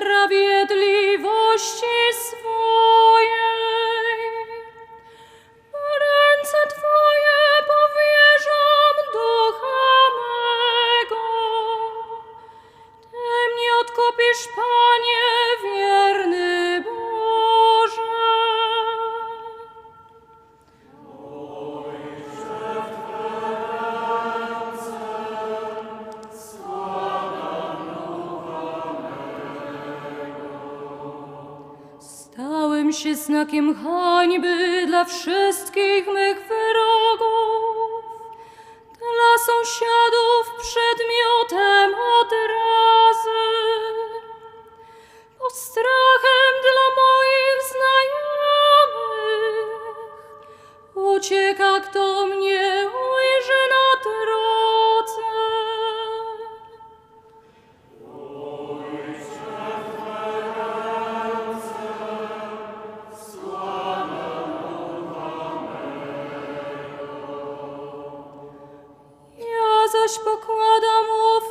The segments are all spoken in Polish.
prawie się znakiem hańby dla wszystkich mych wrogów, dla sąsiadów przedmiotem odrazy, postrachem dla moich znajomych. Ucieka, kto mnie pokładam ofiarę.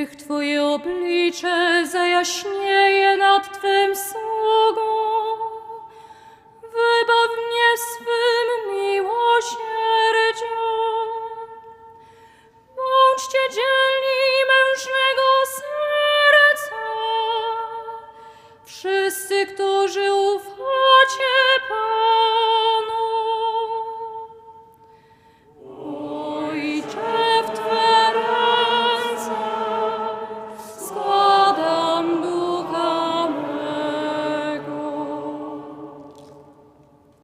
Niech Twoje oblicze zajaśnieje nad sądem